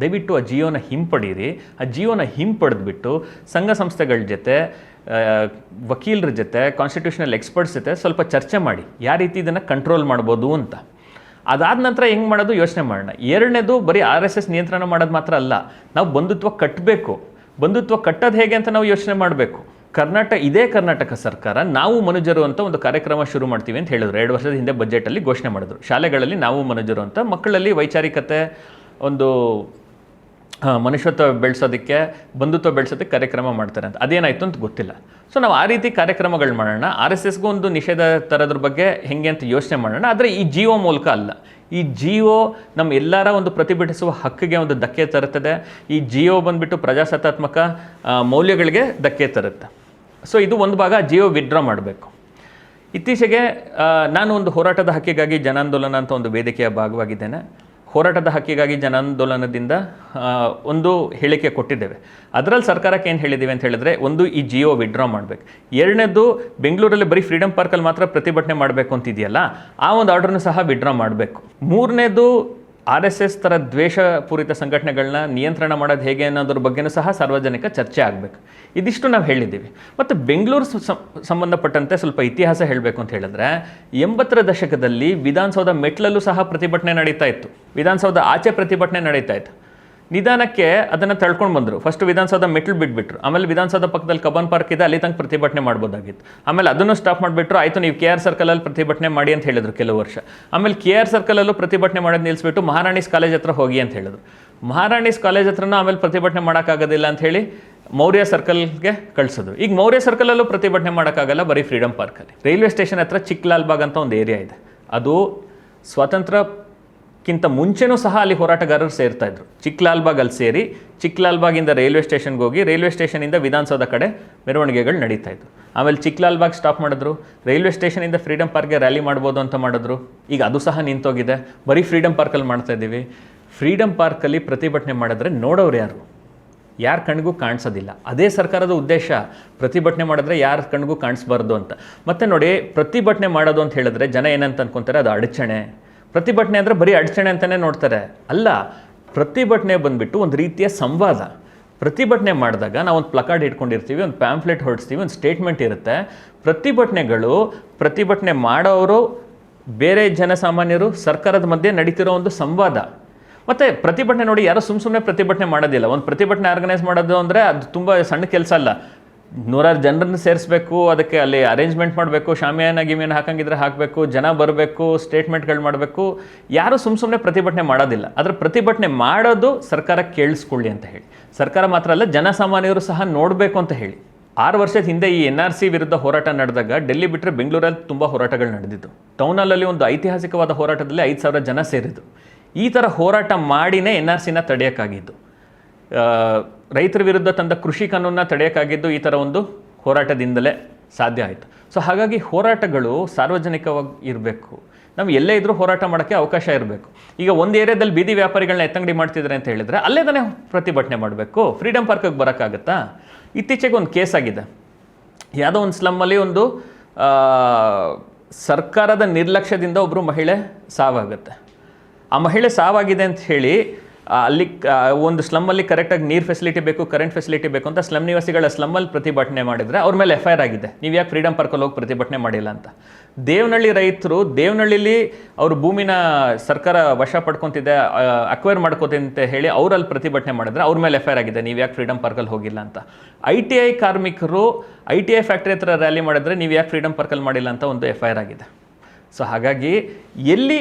ದಯವಿಟ್ಟು ಆ ಜಿಯೋನ ಹಿಂಪಡೀರಿ. ಆ ಜಿಯೋನ ಹಿಂಪಡೆದ್ಬಿಟ್ಟು ಸಂಘ ಸಂಸ್ಥೆಗಳ ಜೊತೆ ವಕೀಲರ ಜೊತೆ ಕಾನ್ಸ್ಟಿಟ್ಯೂಷನಲ್ ಎಕ್ಸ್ಪರ್ಟ್ಸ್ ಜೊತೆ ಸ್ವಲ್ಪ ಚರ್ಚೆ ಮಾಡಿ, ಯಾವ ರೀತಿ ಇದನ್ನು ಕಂಟ್ರೋಲ್ ಮಾಡ್ಬೋದು ಅಂತ. ಅದಾದ ನಂತರ ಹೆಂಗೆ ಮಾಡೋದು? ಯೋಚನೆ ಮಾಡೋಣ. ಎರಡನೇದು, ಬರೀ ಆರ್ ಎಸ್ ಎಸ್ ನಿಯಂತ್ರಣ ಮಾಡೋದು ಮಾತ್ರ ಅಲ್ಲ. ನಾವು ಬಂಧುತ್ವ ಕಟ್ಟಬೇಕು ಬಂಧುತ್ವ ಕಟ್ಟೋದು ಹೇಗೆ ಅಂತ ನಾವು ಯೋಚನೆ ಮಾಡಬೇಕು. ಕರ್ನಾಟಕ ಇದೇ ಕರ್ನಾಟಕ ಸರ್ಕಾರ, ನಾವು ಮನುಜರು ಅಂತ ಒಂದು ಕಾರ್ಯಕ್ರಮ ಶುರು ಮಾಡ್ತೀವಿ ಅಂತ ಹೇಳಿದ್ರು. ಎರಡು ವರ್ಷದ ಹಿಂದೆ ಬಜೆಟಲ್ಲಿ ಘೋಷಣೆ ಮಾಡಿದ್ರು. ಶಾಲೆಗಳಲ್ಲಿ ನಾವು ಮನುಜರು ಅಂತ, ಮಕ್ಕಳಲ್ಲಿ ವೈಚಾರಿಕತೆ, ಒಂದು ಮನುಷ್ಯತ್ವ ಬೆಳೆಸೋದಕ್ಕೆ, ಬಂಧುತ್ವ ಬೆಳೆಸೋದಕ್ಕೆ ಕಾರ್ಯಕ್ರಮ ಮಾಡ್ತಾರೆ ಅಂತ. ಅದೇನಾಯಿತು ಅಂತ ಗೊತ್ತಿಲ್ಲ. ಸೊ ನಾವು ಆ ರೀತಿ ಕಾರ್ಯಕ್ರಮಗಳು ಮಾಡೋಣ. ಆರ್ ಎಸ್ ಎಸ್ಗೂ ಒಂದು ನಿಷೇಧ ತರೋದ್ರ ಬಗ್ಗೆ ಹೆಂಗೆ ಅಂತ ಯೋಚನೆ ಮಾಡೋಣ. ಆದರೆ ಈ ಜಿಯೋ ಮೂಲಕ ಅಲ್ಲ. ಈ ಜಿಯೋ ನಮ್ಮ ಎಲ್ಲರ ಒಂದು ಪ್ರತಿಭಟಿಸುವ ಹಕ್ಕಿಗೆ ಒಂದು ಧಕ್ಕೆ ತರುತ್ತದೆ. ಈ ಜಿಯೋ ಬಂದುಬಿಟ್ಟು ಪ್ರಜಾಸತ್ತಾತ್ಮಕ ಮೌಲ್ಯಗಳಿಗೆ ಧಕ್ಕೆ ತರುತ್ತೆ. ಸೊ ಇದು ಒಂದು ಭಾಗ ಜಿಯೋ ವಿಡ್ರಾ ಮಾಡಬೇಕು. ಇತ್ತೀಚೆಗೆ ನಾನು ಒಂದು ಹೋರಾಟದ ಹಕ್ಕಿಗಾಗಿ ಜನಾಂದೋಲನ ಅಂತ ಒಂದು ವೇದಿಕೆಯ ಭಾಗವಾಗಿದ್ದೇನೆ. ಹೋರಾಟದ ಹಕ್ಕಿಗಾಗಿ ಜನಾಂದೋಲನದಿಂದ ಒಂದು ಹೇಳಿಕೆ ಕೊಟ್ಟಿದ್ದೇವೆ. ಅದರಲ್ಲಿ ಸರ್ಕಾರಕ್ಕೆ ಏನು ಹೇಳಿದ್ದೀವಿ ಅಂತ ಹೇಳಿದ್ರೆ, ಒಂದು ಈ ಜಿಯೋ ವಿಡ್ರಾ ಮಾಡಬೇಕು. ಎರಡನೇದು ಬೆಂಗಳೂರಲ್ಲಿ ಬರೀ ಫ್ರೀಡಮ್ ಪಾರ್ಕಲ್ಲಿ ಮಾತ್ರ ಪ್ರತಿಭಟನೆ ಮಾಡಬೇಕು ಅಂತಿದೆಯಲ್ಲ, ಆ ಒಂದು ಆರ್ಡ್ರನ್ನು ಸಹ ವಿಡ್ರಾ ಮಾಡಬೇಕು. ಮೂರನೇದು ಆರ್ ಎಸ್ ಎಸ್ ಥರ ದ್ವೇಷಪೂರಿತ ಸಂಘಟನೆಗಳನ್ನ ನಿಯಂತ್ರಣ ಮಾಡೋದು ಹೇಗೆ ಅನ್ನೋದ್ರ ಬಗ್ಗೆನೂ ಸಹ ಸಾರ್ವಜನಿಕ ಚರ್ಚೆ ಆಗಬೇಕು. ಇದಿಷ್ಟು ನಾವು ಹೇಳಿದ್ದೀವಿ. ಮತ್ತು ಬೆಂಗಳೂರು ಸಂಬಂಧಪಟ್ಟಂತೆ ಸ್ವಲ್ಪ ಇತಿಹಾಸ ಹೇಳಬೇಕು ಅಂತ ಹೇಳಿದ್ರೆ, ಎಂಬತ್ತರ ದಶಕದಲ್ಲಿ ವಿಧಾನಸೌಧ ಮೆಟ್ಲಲ್ಲೂ ಸಹ ಪ್ರತಿಭಟನೆ ನಡೀತಾ ಇತ್ತು. ವಿಧಾನಸೌಧ ಆಚೆ ಪ್ರತಿಭಟನೆ ನಡೀತಾ ಇತ್ತು. ನಿಧಾನಕ್ಕೆ ಅದನ್ನು ತಳ್ಕೊಂಡು ಬಂದರು. ಫಸ್ಟ್ ವಿಧಾನಸೌಧ ಮೆಟ್ಲು ಬಿಟ್ಬಿಟ್ರು. ಆಮೇಲೆ ವಿಧಾನಸೌಧ ಪಕ್ಕದಲ್ಲಿ ಕಬ್ಬನ್ ಪಾರ್ಕ್ ಇದೆ, ಅಲ್ಲಿ ತನಕ ಪ್ರತಿಭಟನೆ ಮಾಡ್ಬೋದಾಗಿತ್ತು. ಆಮೇಲೆ ಅದನ್ನು ಸ್ಟಾಪ್ ಮಾಡಿಬಿಟ್ರು. ಆಯಿತು, ನೀವು ಕೆ ಆರ್ ಸರ್ಕಲಲ್ಲಿ ಪ್ರತಿಭಟನೆ ಮಾಡಿ ಅಂತ ಹೇಳಿದ್ರು ಕೆಲವು ವರ್ಷ. ಆಮೇಲೆ ಕೆ ಆರ್ ಸರ್ಕಲಲ್ಲೂ ಪ್ರತಿಭಟನೆ ಮಾಡೋದು ನಿಲ್ಲಿಸ್ಬಿಟ್ಟು ಮಹಾರಾಣಿಸ್ ಕಾಲೇಜ್ ಹತ್ರ ಹೋಗಿ ಅಂತ ಹೇಳಿದ್ರು. ಮಹಾರಾಣಿಸ್ ಕಾಲೇಜ್ ಹತ್ರನೂ ಆಮೇಲೆ ಪ್ರತಿಭಟನೆ ಮಾಡೋಕ್ಕಾಗೋದಿಲ್ಲ ಅಂತ ಹೇಳಿ ಮೌರ್ಯ ಸರ್ಕಲ್ಗೆ ಕಳಿಸೋದು ಈಗ ಮೌರ್ಯ ಸರ್ಕಲಲ್ಲೂ ಪ್ರತಿಭಟನೆ ಮಾಡೋಕ್ಕಾಗಲ್ಲ ಬರೀ ಫ್ರೀಡಮ್ ಪಾರ್ಕಲ್ಲಿ ರೈಲ್ವೆ ಸ್ಟೇಷನ್ ಹತ್ರ ಚಿಕ್ಕಲಾಲ್ಬಾಗ್ ಅಂತ ಒಂದು ಏರಿಯಾ ಇದೆ. ಅದು ಸ್ವಾತಂತ್ರ್ಯಕ್ಕಿಂತ ಮುಂಚೆನೂ ಸಹ ಅಲ್ಲಿ ಹೋರಾಟಗಾರರು ಸೇರ್ತಾ ಇದ್ರು. ಚಿಕ್ಕಲಾಲ್ಬಾಗ್ ಅಲ್ಲಿ ಸೇರಿ ಚಿಕ್ಕಲಾಲ್ಬಾಗಿಂದ ರೈಲ್ವೆ ಸ್ಟೇಷನ್ಗೆ ಹೋಗಿ, ರೈಲ್ವೆ ಸ್ಟೇಷನಿಂದ ವಿಧಾನಸೌಧ ಕಡೆ ಮೆರವಣಿಗೆಗಳು ನಡೀತಾ ಇತ್ತು ಆಮೇಲೆ ಚಿಕ್ಕಲಾಲ್ಬಾಗ್ ಸ್ಟಾಪ್ ಮಾಡಿದ್ರು. ರೈಲ್ವೆ ಸ್ಟೇಷನಿಂದ ಫ್ರೀಡಮ್ ಪಾರ್ಕ್ಗೆ ರ್ಯಾಲಿ ಮಾಡ್ಬೋದು ಅಂತ ಮಾಡಿದ್ರು. ಈಗ ಅದು ಸಹ ನಿಂತೋಗಿದೆ. ಬರೀ ಫ್ರೀಡಮ್ ಪಾರ್ಕಲ್ಲಿ ಮಾಡ್ತಾ ಇದ್ದೀವಿ. ಫ್ರೀಡಮ್ ಪಾರ್ಕಲ್ಲಿ ಪ್ರತಿಭಟನೆ ಮಾಡಿದ್ರೆ ನೋಡೋರು ಯಾರು? ಯಾರ ಕಣ್ಗೂ ಕಾಣಿಸೋದಿಲ್ಲ. ಅದೇ ಸರ್ಕಾರದ ಉದ್ದೇಶ. ಪ್ರತಿಭಟನೆ ಮಾಡಿದ್ರೆ ಯಾರ ಕಣ್ಗೂ ಕಾಣಿಸ್ಬಾರ್ದು ಅಂತ. ಮತ್ತೆ ನೋಡಿ, ಪ್ರತಿಭಟನೆ ಮಾಡೋದು ಅಂತ ಹೇಳಿದ್ರೆ ಜನ ಏನಂತ ಅನ್ಕೊಂತಾರೆ, ಅದು ಅಡಚಣೆ. ಪ್ರತಿಭಟನೆ ಅಂದರೆ ಬರೀ ಅಡಚಣೆ ಅಂತಲೇ ನೋಡ್ತಾರೆ. ಅಲ್ಲ, ಪ್ರತಿಭಟನೆ ಬಂದುಬಿಟ್ಟು ಒಂದು ರೀತಿಯ ಸಂವಾದ. ಪ್ರತಿಭಟನೆ ಮಾಡಿದಾಗ ನಾವು ಒಂದು ಪ್ಲಕಾರ್ಡ್ ಇಟ್ಕೊಂಡಿರ್ತೀವಿ, ಒಂದು ಪ್ಯಾಂಫ್ಲೆಟ್ ಹೊರಡಿಸ್ತೀವಿ ಒಂದು ಸ್ಟೇಟ್ಮೆಂಟ್ ಇರುತ್ತೆ. ಪ್ರತಿಭಟನೆಗಳು, ಪ್ರತಿಭಟನೆ ಮಾಡೋರು ಬೇರೆ ಜನಸಾಮಾನ್ಯರು, ಸರ್ಕಾರದ ಮಧ್ಯೆ ನಡೀತಿರೋ ಒಂದು ಸಂವಾದ. ಮತ್ತು ಪ್ರತಿಭಟನೆ ನೋಡಿ ಯಾರೋ ಸುಮ್ಮ ಸುಮ್ಮನೆ ಪ್ರತಿಭಟನೆ ಮಾಡೋದಿಲ್ಲ. ಒಂದು ಪ್ರತಿಭಟನೆ ಆರ್ಗನೈಸ್ ಮಾಡೋದು ಅಂದರೆ ಅದು ತುಂಬ ಸಣ್ಣ ಕೆಲಸ ಅಲ್ಲ. ನೂರಾರು ಜನರನ್ನ ಸೇರಿಸ್ಬೇಕು, ಅದಕ್ಕೆ ಅಲ್ಲಿ ಅರೇಂಜ್ಮೆಂಟ್ ಮಾಡಬೇಕು, ಶಾಮಿಯಾನ ಗಿಮಿಯನ್ನು ಹಾಕಂಗಿದ್ರೆ ಹಾಕಬೇಕು, ಜನ ಬರಬೇಕು ಸ್ಟೇಟ್ಮೆಂಟ್ಗಳು ಮಾಡಬೇಕು. ಯಾರು ಸುಮ್ಮ ಸುಮ್ಮನೆ ಪ್ರತಿಭಟನೆ ಮಾಡೋದಿಲ್ಲ. ಆದರೆ ಪ್ರತಿಭಟನೆ ಮಾಡೋದು ಸರ್ಕಾರ ಕೇಳಿಸ್ಕೊಳ್ಳಿ ಅಂತ ಹೇಳಿ. ಸರ್ಕಾರ ಮಾತ್ರ ಅಲ್ಲ, ಜನಸಾಮಾನ್ಯರು ಸಹ ನೋಡಬೇಕು ಅಂತ ಹೇಳಿ. ಆರು ವರ್ಷದ ಹಿಂದೆ ಈ ಎನ್ ಆರ್ ಸಿ ವಿರುದ್ಧ ಹೋರಾಟ ನಡೆದಾಗ ಡೆಲ್ಲಿ ಬಿಟ್ಟರೆ ಬೆಂಗಳೂರಲ್ಲಿ ತುಂಬ ಹೋರಾಟಗಳು ನಡೆದಿದ್ದು. ಟೌನಲ್ಲಿ ಒಂದು ಐತಿಹಾಸಿಕವಾದ ಹೋರಾಟದಲ್ಲಿ ಐದು ಸಾವಿರ ಜನ ಸೇರಿದ್ದು. ಈ ಥರ ಹೋರಾಟ ಮಾಡಿನೇ ಎನ್ ಆರ್ ಸಿನ ತಡೆಯೋಕ್ಕಾಗಿದ್ದು. ರೈತರ ವಿರುದ್ಧ ತಂದ ಕೃಷಿ ಕಾನೂನನ್ನ ತಡೆಯೋಕ್ಕಾಗಿದ್ದು ಈ ಥರ ಒಂದು ಹೋರಾಟದಿಂದಲೇ ಸಾಧ್ಯ ಆಯಿತು. ಸೊ ಹಾಗಾಗಿ ಹೋರಾಟಗಳು ಸಾರ್ವಜನಿಕವಾಗಿ ಇರಬೇಕು. ನಾವು ಎಲ್ಲೇ ಇದ್ರೂ ಹೋರಾಟ ಮಾಡೋಕ್ಕೆ ಅವಕಾಶ ಇರಬೇಕು. ಈಗ ಒಂದು ಏರಿಯಾದಲ್ಲಿ ಬೀದಿ ವ್ಯಾಪಾರಿಗಳನ್ನ ಎತ್ತಂಗಡಿ ಮಾಡ್ತಿದ್ದಾರೆ ಅಂತ ಹೇಳಿದರೆ ಅಲ್ಲೇ ತಾನೇ ಪ್ರತಿಭಟನೆ ಮಾಡಬೇಕು. ಫ್ರೀಡಮ್ ಪಾರ್ಕಿಗೆ ಬರೋಕ್ಕಾಗತ್ತಾ? ಇತ್ತೀಚೆಗೆ ಒಂದು ಕೇಸ್ ಆಗಿದೆ. ಯಾವುದೋ ಒಂದು ಸ್ಲಮ್ಮಲ್ಲಿ ಒಂದು ಸರ್ಕಾರದ ನಿರ್ಲಕ್ಷ್ಯದಿಂದ ಒಬ್ಬರು ಮಹಿಳೆ ಸಾವಾಗುತ್ತೆ. ಆ ಮಹಿಳೆ ಸಾವಾಗಿದೆ ಅಂತ ಹೇಳಿ ಅಲ್ಲಿ ಒಂದು ಸ್ಲಮ್ಮಲ್ಲಿ ಕರೆಕ್ಟಾಗಿ ನೀರು ಫೆಸಿಲಿಟಿ ಬೇಕು ಕರೆಂಟ್ ಫೆಸಿಲಿಟಿ ಬೇಕು ಅಂತ ಸ್ಲಮ್ ನಿವಾಸಿಗಳ ಸ್ಲಮ್ಮಲ್ಲಿ ಪ್ರತಿಭಟನೆ ಮಾಡಿದರೆ ಅವ್ರ ಮೇಲೆ ಎಫ್ ಐ ಆರ್ ಆಗಿದೆ. ನೀವು ಯಾಕೆ ಫ್ರೀಡಮ್ ಪಾರ್ಕಲ್ಲಿ ಹೋಗಿ ಪ್ರತಿಭಟನೆ ಮಾಡಿಲ್ಲ ಅಂತ. ದೇವನಹಳ್ಳಿ ರೈತರು, ದೇವನಹಳ್ಳಿಲಿ ಅವರು ಭೂಮಿನ ಸರ್ಕಾರ ವಶ ಪಡ್ಕೊತಿದೆ ಅಕ್ವೈರ್ ಮಾಡ್ಕೋತಿ ಅಂತ ಹೇಳಿ ಅವರಲ್ಲಿ ಪ್ರತಿಭಟನೆ ಮಾಡಿದ್ರೆ ಅವ್ರ ಮೇಲೆ ಎಫ್ ಐ ಆರ್ ಆಗಿದೆ. ನೀವು ಯಾಕೆ ಫ್ರೀಡಮ್ ಪಾರ್ಕಲ್ಲಿ ಹೋಗಿಲ್ಲ ಅಂತ. ಐ ಟಿ ಐ ಕಾರ್ಮಿಕರು ಐ ಟಿ ಐ ಫ್ಯಾಕ್ಟ್ರಿ ಹತ್ರ ರ್ಯಾಲಿ ಮಾಡಿದ್ರೆ ನೀವು ಯಾಕೆ ಫ್ರೀಡಮ್ ಪಾರ್ಕಲ್ಲಿ ಮಾಡಿಲ್ಲ ಅಂತ ಒಂದು ಎಫ್ ಐ ಆರ್ ಆಗಿದೆ. ಸೊ ಹಾಗಾಗಿ ಎಲ್ಲಿ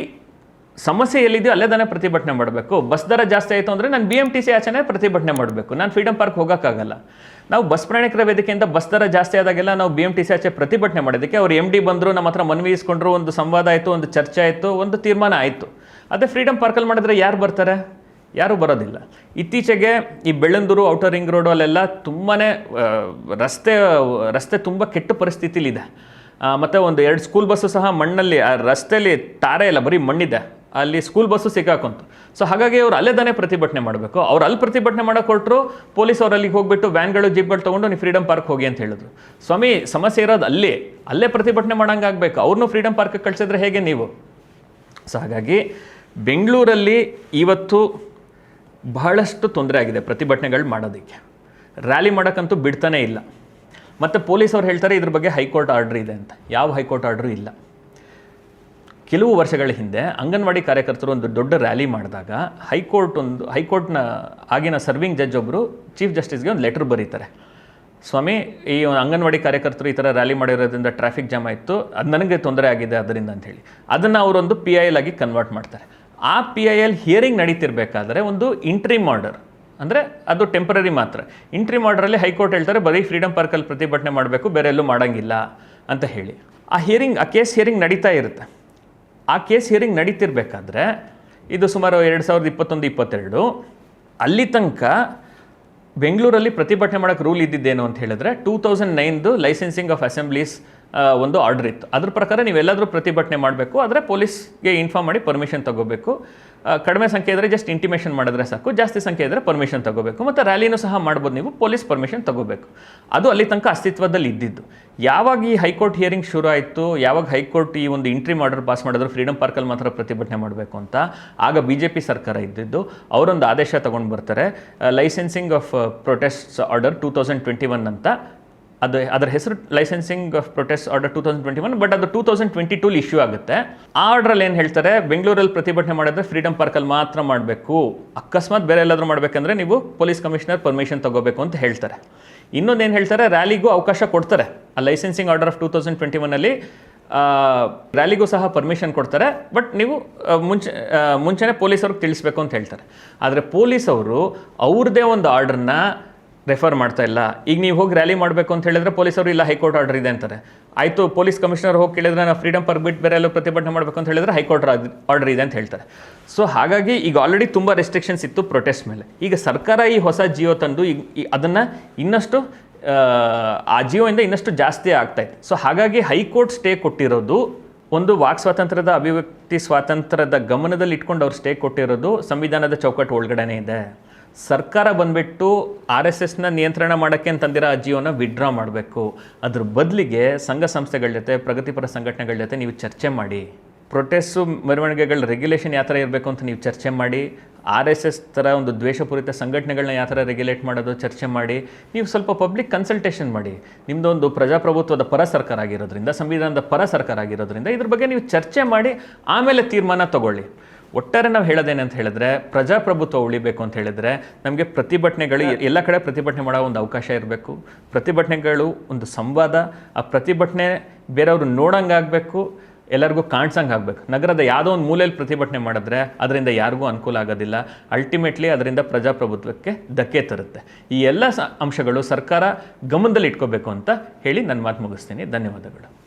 ಸಮಸ್ಯೆ ಎಲ್ಲಿದೆಯೋ ಅಲ್ಲೇ ತಾನೇ ಪ್ರತಿಭಟನೆ ಮಾಡಬೇಕು. ಬಸ್ ದರ ಜಾಸ್ತಿ ಆಯಿತು ಅಂದರೆ ನಾನು ಬಿ ಎಂ ಟಿ ಸಿ ಆಚೆನೇ ಪ್ರತಿಭಟನೆ ಮಾಡಬೇಕು. ನಾನು ಫ್ರೀಡಮ್ ಪಾರ್ಕ್ ಹೋಗೋಕ್ಕಾಗಲ್ಲ. ನಾವು ಬಸ್ ಪ್ರಯಾಣಿಕರ ವೇದಿಕೆಯಿಂದ ಬಸ್ ದರ ಜಾಸ್ತಿ ಆದಾಗೆಲ್ಲ ನಾವು ಬಿ ಎಂ ಟಿ ಸಿ ಆಚೆ ಪ್ರತಿಭಟನೆ ಮಾಡೋದಕ್ಕೆ ಅವ್ರು ಎಂ ಡಿ ಬಂದರು, ನಮ್ಮ ಹತ್ರ ಮನವಿ ಇಸ್ಕೊಂಡ್ರು ಒಂದು ಸಂವಾದ ಆಯಿತು, ಒಂದು ಚರ್ಚೆ ಆಯಿತು, ಒಂದು ತೀರ್ಮಾನ ಆಯಿತು. ಅದೇ ಫ್ರೀಡಮ್ ಪಾರ್ಕಲ್ಲಿ ಮಾಡಿದ್ರೆ ಯಾರು ಬರ್ತಾರೆ? ಯಾರೂ ಬರೋದಿಲ್ಲ. ಇತ್ತೀಚೆಗೆ ಈ ಬೆಳ್ಳಂದೂರು ಔಟರ್ ರಿಂಗ್ ರೋಡು ಅಲ್ಲೆಲ್ಲ ತುಂಬಾ ರಸ್ತೆ ರಸ್ತೆ ತುಂಬ ಕೆಟ್ಟ ಪರಿಸ್ಥಿತಿಲಿದೆ. ಮತ್ತು ಮತ್ತೆ ಒಂದು ಎರಡು ಸ್ಕೂಲ್ ಬಸ್ಸು ಸಹ ಮಣ್ಣಲ್ಲಿ, ಆ ರಸ್ತೆಯಲ್ಲಿ ತಾರೆ ಇಲ್ಲ, ಬರೀ ಮಣ್ಣಿದೆ. ಅಲ್ಲಿ ಸ್ಕೂಲ್ ಬಸ್ಸು ಸಿಕ್ಕಾಕೊಂತು. ಸೊ ಹಾಗಾಗಿ ಅವ್ರು ಅಲ್ಲೇ ತಾನೇ ಪ್ರತಿಭಟನೆ ಮಾಡಬೇಕು. ಅವ್ರು ಅಲ್ಲಿ ಪ್ರತಿಭಟನೆ ಮಾಡೋಕೆ ಕೊಟ್ಟರು ಪೊಲೀಸ್ ಅವ್ರು ಅಲ್ಲಿಗೆ ಹೋಗ್ಬಿಟ್ಟು ವ್ಯಾನ್ಗಳು ಜೀಪ್ಗಳು ತೊಗೊಂಡು ನೀವು ಫ್ರೀಡಮ್ ಪಾರ್ಕ್ ಹೋಗಿ ಅಂತ ಹೇಳಿದ್ರು. ಸ್ವಾಮಿ, ಸಮಸ್ಯೆ ಇರೋದು ಅಲ್ಲಿ. ಅಲ್ಲೇ ಪ್ರತಿಭಟನೆ ಮಾಡೋಂಗಾಗಬೇಕು ಅವ್ರನ್ನೂ ಫ್ರೀಡಮ್ ಪಾರ್ಕಿಗೆ ಕಳಿಸಿದ್ರೆ ಹೇಗೆ ನೀವು? ಸೊ ಹಾಗಾಗಿ ಬೆಂಗಳೂರಲ್ಲಿ ಇವತ್ತು ಬಹಳಷ್ಟು ತೊಂದರೆ ಆಗಿದೆ ಪ್ರತಿಭಟನೆಗಳು ಮಾಡೋದಕ್ಕೆ. ರ್ಯಾಲಿ ಮಾಡೋಕ್ಕಂತೂ ಬಿಡ್ತಾನೆ ಇಲ್ಲ. ಮತ್ತು ಪೊಲೀಸ್ ಅವ್ರು ಹೇಳ್ತಾರೆ, ಇದ್ರ ಬಗ್ಗೆ ಹೈಕೋರ್ಟ್ ಆರ್ಡ್ರ್ ಇದೆ ಅಂತ. ಯಾವ ಹೈಕೋರ್ಟ್ ಆರ್ಡ್ರು ಇಲ್ಲ. ಕೆಲವು ವರ್ಷಗಳ ಹಿಂದೆ ಅಂಗನವಾಡಿ ಕಾರ್ಯಕರ್ತರು ಒಂದು ದೊಡ್ಡ ರ್ಯಾಲಿ ಮಾಡಿದಾಗ ಹೈಕೋರ್ಟ್ ಒಂದು, ಹೈಕೋರ್ಟ್ನ ಆಗಿನ ಸರ್ವಿಂಗ್ ಜಡ್ಜ್ ಒಬ್ಬರು ಚೀಫ್ ಜಸ್ಟಿಸ್ಗೆ ಒಂದು ಲೆಟರ್ ಬರೀತಾರೆ. ಸ್ವಾಮಿ, ಈ ಅಂಗನವಾಡಿ ಕಾರ್ಯಕರ್ತರು ಈ ಥರ ರ್ಯಾಲಿ ಮಾಡಿರೋದ್ರಿಂದ ಟ್ರಾಫಿಕ್ ಜಾಮ್ ಆಯಿತು, ಅದು ನನಗೆ ತೊಂದರೆ ಆಗಿದೆ ಅದರಿಂದ ಅಂಥೇಳಿ. ಅದನ್ನು ಅವರೊಂದು ಪಿ ಐ ಎಲ್ ಆಗಿ ಕನ್ವರ್ಟ್ ಮಾಡ್ತಾರೆ. ಆ ಪಿ ಐ ಎಲ್ ಹಿಯರಿಂಗ್ ನಡೀತಿರ್ಬೇಕಾದ್ರೆ ಒಂದು ಇಂಟ್ರಿಮ್ ಆರ್ಡರ್ ಅಂದರೆ ಅದು ಟೆಂಪರರಿ ಮಾತ್ರ. ಇಂಟ್ರಿಮ್ ಆರ್ಡರಲ್ಲಿ ಹೈಕೋರ್ಟ್ ಹೇಳ್ತಾರೆ, ಬರೀ ಫ್ರೀಡಮ್ ಪಾರ್ಕಲ್ಲಿ ಪ್ರತಿಭಟನೆ ಮಾಡಬೇಕು, ಬೇರೆ ಎಲ್ಲೂ ಮಾಡೋಂಗಿಲ್ಲ ಅಂತ ಹೇಳಿ. ಆ ಹಿಯರಿಂಗ್ ಆ ಕೇಸ್ ಹಿಯರಿಂಗ್ ನಡೀತಾ ಇರುತ್ತೆ. ಆ ಕೇಸ್ ಹಿಯರಿಂಗ್ ನಡೀತಿರ್ಬೇಕಾದ್ರೆ ಇದು ಸುಮಾರು ಎರಡು ಸಾವಿರದ ಇಪ್ಪತ್ತೊಂದು, ಇಪ್ಪತ್ತೆರಡು. ಅಲ್ಲಿ ತನಕ ಬೆಂಗಳೂರಲ್ಲಿ ಪ್ರತಿಭಟನೆ ಮಾಡೋಕ್ಕೆ ರೂಲ್ ಇದ್ದಿದ್ದೇನು ಅಂತ ಹೇಳಿದ್ರೆ ಟೂ ತೌಸಂಡ್ ನೈನ್ದು ಲೈಸೆನ್ಸಿಂಗ್ ಆಫ್ ಅಸೆಂಬ್ಲೀಸ್ ಒಂದು ಆರ್ಡರ್ ಇತ್ತು. ಅದ್ರ ಪ್ರಕಾರ ನೀವೆಲ್ಲಾದರೂ ಪ್ರತಿಭಟನೆ ಮಾಡಬೇಕು, ಆದರೆ ಪೊಲೀಸ್ಗೆ ಇನ್ಫಾರ್ಮ್ ಮಾಡಿ ಪರ್ಮಿಷನ್ ತಗೋಬೇಕು. ಕಡಿಮೆ ಸಂಖ್ಯೆ ಇದ್ದರೆ ಜಸ್ಟ್ ಇಂಟಿಮೇಷನ್ ಮಾಡಿದ್ರೆ ಸಾಕು, ಜಾಸ್ತಿ ಸಂಖ್ಯೆ ಇದ್ದರೆ ಪರ್ಮಿಷನ್ ತಗೋಬೇಕು. ಮತ್ತು ರ್ಯಾಲಿನೂ ಸಹ ಮಾಡ್ಬೋದು ನೀವು, ಪೊಲೀಸ್ ಪರ್ಮಿಷನ್ ತಗೋಬೇಕು. ಅದು ಅಲ್ಲಿ ತನಕ ಅಸ್ತಿತ್ವದಲ್ಲಿ ಇದ್ದಿದ್ದು. ಯಾವಾಗ ಈ ಹೈಕೋರ್ಟ್ ಹಿಯರಿಂಗ್ ಶುರು ಆಯಿತು, ಯಾವಾಗ ಹೈಕೋರ್ಟ್ ಈ ಒಂದು ಇಂಟ್ರಿ ಆರ್ಡರ್ ಪಾಸ್ ಮಾಡಿದ್ರು ಫ್ರೀಡಮ್ ಪಾರ್ಕಲ್ಲಿ ಮಾತ್ರ ಪ್ರತಿಭಟನೆ ಮಾಡಬೇಕು ಅಂತ, ಆಗ ಬಿ ಜೆ ಪಿ ಸರ್ಕಾರ ಇದ್ದಿದ್ದು. ಅವರೊಂದು ಆದೇಶ ತಗೊಂಡು ಬರ್ತಾರೆ. Licensing of protests order two thousand twenty one ಅಂತ. ಅದು ಅದರ ಹೆಸರು licensing of protest order two thousand twenty one but ಅದು two thousand twenty two issue ಆಗುತ್ತೆ. ಆ ಆರ್ಡ್ರಲ್ಲಿ ಏನು ಹೇಳ್ತಾರೆ? ಬೆಂಗಳೂರಲ್ಲಿ ಪ್ರತಿಭಟನೆ ಮಾಡಿದ್ರೆ ಫ್ರೀಡಮ್ ಪಾರ್ಕಲ್ಲಿ ಮಾತ್ರ ಮಾಡಬೇಕು. ಅಕಸ್ಮಾತ್ ಬೇರೆ ಎಲ್ಲಾದರೂ ಮಾಡಬೇಕಂದ್ರೆ ನೀವು ಪೊಲೀಸ್ ಕಮಿಷನರ್ ಪರ್ಮಿಷನ್ ತಗೋಬೇಕು ಅಂತ ಹೇಳ್ತಾರೆ. ಇನ್ನೊಂದು ಏನು ಹೇಳ್ತಾರೆ? ರ್ಯಾಲಿಗೂ ಅವಕಾಶ ಕೊಡ್ತಾರೆ. ಆ licensing order of two thousand twenty ಒನ್ನಲ್ಲಿ ರ್ಯಾಲಿಗೂ ಸಹ ಪರ್ಮಿಷನ್ ಕೊಡ್ತಾರೆ. ಬಟ್ ನೀವು ಮುಂಚೆ ಮುಂಚೆನೇ ಪೊಲೀಸವ್ರಿಗೆ ತಿಳಿಸ್ಬೇಕು ಅಂತ ಹೇಳ್ತಾರೆ. ಆದರೆ ಪೊಲೀಸವರು ಅವ್ರದ್ದೇ ಒಂದು ಆರ್ಡ್ರನ್ನ ರೆಫರ್ ಮಾಡ್ತಾ ಇಲ್ಲ. ಈಗ ನೀವು ಹೋಗಿ ರ್ಯಾಲಿ ಮಾಡಬೇಕು ಅಂತ ಹೇಳಿದ್ರೆ ಪೊಲೀಸರು ಇಲ್ಲ ಹೈಕೋರ್ಟ್ ಆರ್ಡರ್ ಇದೆ ಅಂತಾರೆ. ಆಯಿತು ಪೊಲೀಸ್ ಕಮಿಷನರ್ ಹೋಗಿ ಕೇಳಿದ್ರೆ ನಾನು ಫ್ರೀಡಮ್ ಪರ್ಮಿಟ್ ಬೇರೆ ಎಲ್ಲೋ ಪ್ರತಿಭಟನೆ ಮಾಡಬೇಕು ಅಂತ ಹೇಳಿದ್ರೆ ಹೈಕೋರ್ಟ್ ಆರ್ಡರ್ ಇದೆ ಅಂತ ಹೇಳ್ತಾರೆ. ಸೊ ಹಾಗಾಗಿ ಈಗ ಆಲ್ರೆಡಿ ತುಂಬ ರೆಸ್ಟ್ರಿಕ್ಷನ್ಸ್ ಇತ್ತು ಪ್ರೊಟೆಸ್ಟ್ ಮೇಲೆ. ಈಗ ಸರ್ಕಾರ ಈ ಹೊಸ ಜಿಯೋ ತಂದು ಈಗ ಅದನ್ನು ಇನ್ನಷ್ಟು ಆ, ಜಿಯೋಯಿಂದ ಇನ್ನಷ್ಟು ಜಾಸ್ತಿ ಆಗ್ತಾ ಇತ್ತು. ಸೊ ಹಾಗಾಗಿ ಹೈಕೋರ್ಟ್ ಸ್ಟೇ ಕೊಟ್ಟಿರೋದು ಒಂದು ವಾಕ್ ಸ್ವಾತಂತ್ರ್ಯದ ಅಭಿವ್ಯಕ್ತಿ ಸ್ವಾತಂತ್ರ್ಯದ ಗಮನದಲ್ಲಿ ಇಟ್ಕೊಂಡು ಅವ್ರು ಸ್ಟೇ ಕೊಟ್ಟಿರೋದು ಸಂವಿಧಾನದ ಚೌಕಟ್ಟು ಒಳಗಡೆನೇ ಇದೆ. ಸರ್ಕಾರ ಬಂದ್ಬಿಟ್ಟು ಆರ್ ಎಸ್ ಎಸ್ನ ನಿಯಂತ್ರಣ ಮಾಡೋಕ್ಕೆ ಅಂತಂದಿರೋ ಆ ಜಿಯೋನ ವಿಡ್ರಾ ಮಾಡಬೇಕು. ಅದ್ರ ಬದಲಿಗೆ ಸಂಘ ಸಂಸ್ಥೆಗಳ ಜೊತೆ, ಪ್ರಗತಿಪರ ಸಂಘಟನೆಗಳ ಜೊತೆ ನೀವು ಚರ್ಚೆ ಮಾಡಿ. ಪ್ರೊಟೆಸ್ಟು ಮೆರವಣಿಗೆಗಳ ರೆಗ್ಯುಲೇಷನ್ ಯಾವ ಥರ ಇರಬೇಕು ಅಂತ ನೀವು ಚರ್ಚೆ ಮಾಡಿ. ಆರ್ ಎಸ್ ಎಸ್ ಥರ ಒಂದು ದ್ವೇಷಪೂರಿತ ಸಂಘಟನೆಗಳನ್ನ ಯಾವ ಥರ ರೆಗ್ಯುಲೇಟ್ ಮಾಡೋದು ಚರ್ಚೆ ಮಾಡಿ. ನೀವು ಸ್ವಲ್ಪ ಪಬ್ಲಿಕ್ ಕನ್ಸಲ್ಟೇಷನ್ ಮಾಡಿ. ನಿಮ್ಮದೊಂದು ಪ್ರಜಾಪ್ರಭುತ್ವದ ಪರ ಸರ್ಕಾರ ಆಗಿರೋದ್ರಿಂದ, ಸಂವಿಧಾನದ ಪರ ಸರ್ಕಾರ ಆಗಿರೋದ್ರಿಂದ ಇದ್ರ ಬಗ್ಗೆ ನೀವು ಚರ್ಚೆ ಮಾಡಿ, ಆಮೇಲೆ ತೀರ್ಮಾನ ತಗೊಳ್ಳಿ. ಒಟ್ಟಾರೆ ನಾವು ಹೇಳೋದೇನೆ ಅಂತ ಹೇಳಿದ್ರೆ ಪ್ರಜಾಪ್ರಭುತ್ವ ಉಳಿಬೇಕು ಅಂತ ಹೇಳಿದ್ರೆ ನಮಗೆ ಪ್ರತಿಭಟನೆಗಳು ಎಲ್ಲ ಕಡೆ ಪ್ರತಿಭಟನೆ ಮಾಡೋ ಒಂದು ಅವಕಾಶ ಇರಬೇಕು. ಪ್ರತಿಭಟನೆಗಳು ಒಂದು ಸಂವಾದ ಆ ಪ್ರತಿಭಟನೆ ಬೇರೆಯವರು ನೋಡಂಗಾಗಬೇಕು ಎಲ್ಲರಿಗೂ ಕಾಣ್ಸಂಗೆ ಆಗಬೇಕು. ನಗರದ ಯಾವುದೋ ಒಂದು ಮೂಲೆಯಲ್ಲಿ ಪ್ರತಿಭಟನೆ ಮಾಡಿದ್ರೆ ಅದರಿಂದ ಯಾರಿಗೂ ಅನುಕೂಲ ಆಗೋದಿಲ್ಲ. ಅಲ್ಟಿಮೇಟ್ಲಿ ಅದರಿಂದ ಪ್ರಜಾಪ್ರಭುತ್ವಕ್ಕೆ ಧಕ್ಕೆ ತರುತ್ತೆ. ಈ ಎಲ್ಲ ಅಂಶಗಳು ಸರ್ಕಾರ ಗಮನದಲ್ಲಿ ಇಟ್ಕೋಬೇಕು ಅಂತ ಹೇಳಿ ನನ್ನ ಮಾತು ಮುಗಿಸ್ತೀನಿ. ಧನ್ಯವಾದಗಳು.